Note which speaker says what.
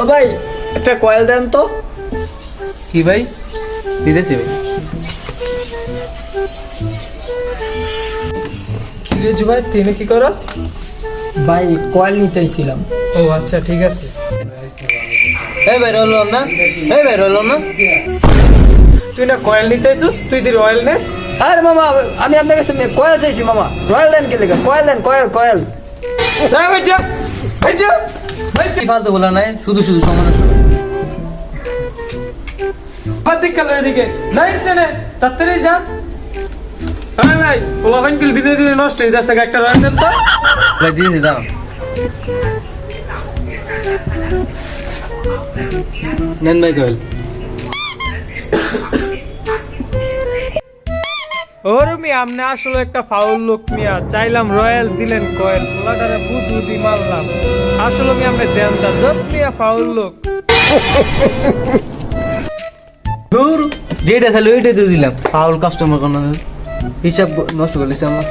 Speaker 1: ও ভাই একটা কয়েল দেন তো।
Speaker 2: কি ভাই? দিতেছি ভাই।
Speaker 3: কি রে জুবাই তুই কি করস?
Speaker 1: ভাই কয়েল নিতে আইছিলাম।
Speaker 3: ও আচ্ছা ঠিক আছে।
Speaker 2: এই ভাই রইলাম না? এই ভাই রইলাম না?
Speaker 3: তুই না কয়েল নিতে আইছিস তুই দি রয়্যাল নেস।
Speaker 1: আরে মামা আমি আপনার কাছে কয়েল চাইছি মামা। রয়্যাল দেন কে লেগে? কয়েল দেন কয়েল কয়েল
Speaker 3: যা ভাই যা। ভাই যা ভাই যা
Speaker 2: কি ফালতু বলা নাই? শুধু শুধু সমালোচনা
Speaker 3: বাদ দিক কালো এদিকে। নাই জানে তাড়াতাড়ি যা। হ্যাঁ ভাই পোলা ভাই দিনে দিনে নষ্ট হয়ে যাচ্ছে একটা রয়্যাল দেন তো।
Speaker 2: ভাই দিয়েছি দাও। নেন ভাই কয়েল।
Speaker 3: আমনে আসলে একটা ফাউল লোক মিয়া। চাইলাম রয়্যাল দিলেন কয়েল। পোলাটারে বুধ বুধি মারলাম। আসলে আমি আমরা দেন দা ফাউল লোক।
Speaker 2: দূর যেটা চাইলো ওইটাই তো দিলাম। ফাউল কাস্টমার কোন হিসাব নষ্ট করে দিছে আমার।